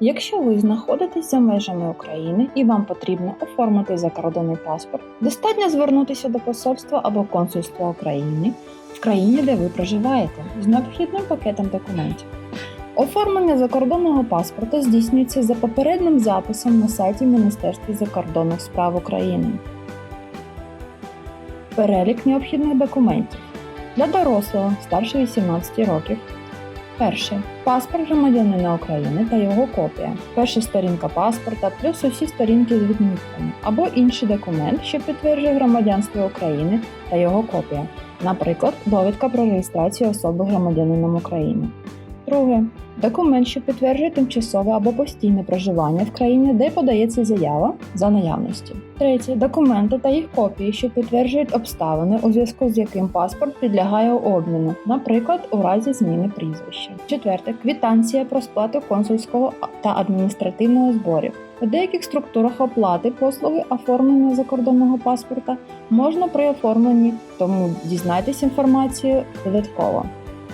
Якщо ви знаходитесь за межами України і вам потрібно оформити закордонний паспорт, достатньо звернутися до посольства або консульства України в країні, де ви проживаєте, з необхідним пакетом документів. Оформлення закордонного паспорта здійснюється за попереднім записом на сайті Міністерства закордонних справ України. Перелік необхідних документів для дорослого старше 18 років. Перше паспорт громадянина України та його копія. Перша сторінка паспорта плюс усі сторінки з відмітками або інший документ, що підтверджує громадянство України та його копія, наприклад, довідка про реєстрацію особи громадянином України. Друге документ, що підтверджує тимчасове або постійне проживання в країні, де подається заява за наявності. Третє документи та їх копії, що підтверджують обставини, у зв'язку з яким паспорт підлягає обміну, наприклад, у разі зміни прізвища. Четверте квитанція про сплату консульського та адміністративного зборів. У деяких структурах оплати послуги оформлення закордонного паспорта можна при оформленні, тому дізнайтесь інформацію додатково.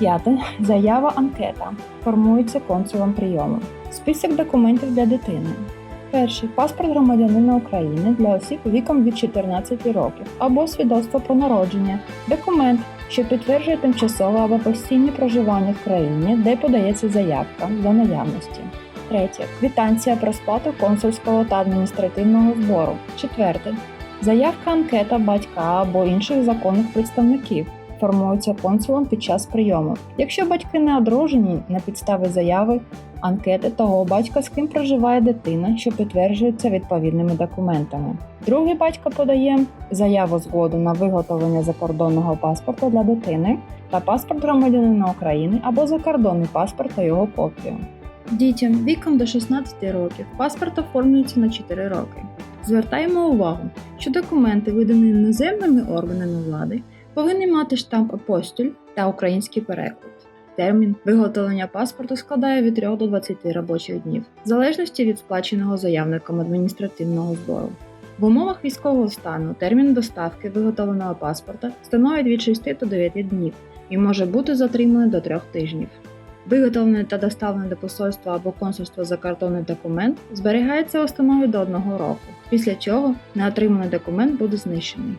П'яте заява анкета формується консулом прийому. Список документів для дитини. Перший паспорт громадянина України для осіб віком від 14 років або свідоцтво про народження, документ, що підтверджує тимчасове або постійне проживання в країні, де подається заявка за наявності. Третє квитанція про сплату консульського та адміністративного збору. Четверте заявка анкета батька або інших законних представників формується консулом під час прийому. Якщо батьки не одружені на підставі заяви анкети того батька, з ким проживає дитина, що підтверджується відповідними документами. Другий батько подає заяву згоду на виготовлення закордонного паспорта для дитини та паспорт громадянина України або закордонний паспорт та його копію. Дітям віком до 16 років паспорт оформлюється на 4 роки. Звертаємо увагу, що документи, видані іноземними органами влади, повинні мати штамп апостіль та український переклад. Термін виготовлення паспорту складає від 3 до 20 робочих днів, в залежності від сплаченого заявником адміністративного збору. В умовах військового стану термін доставки виготовленого паспорта становить від 6 до 9 днів і може бути затриманий до 3 тижнів. Виготовлений та доставлений до посольства або консульства закордонний документ зберігається в установі до 1 року, після чого неотриманий документ буде знищений.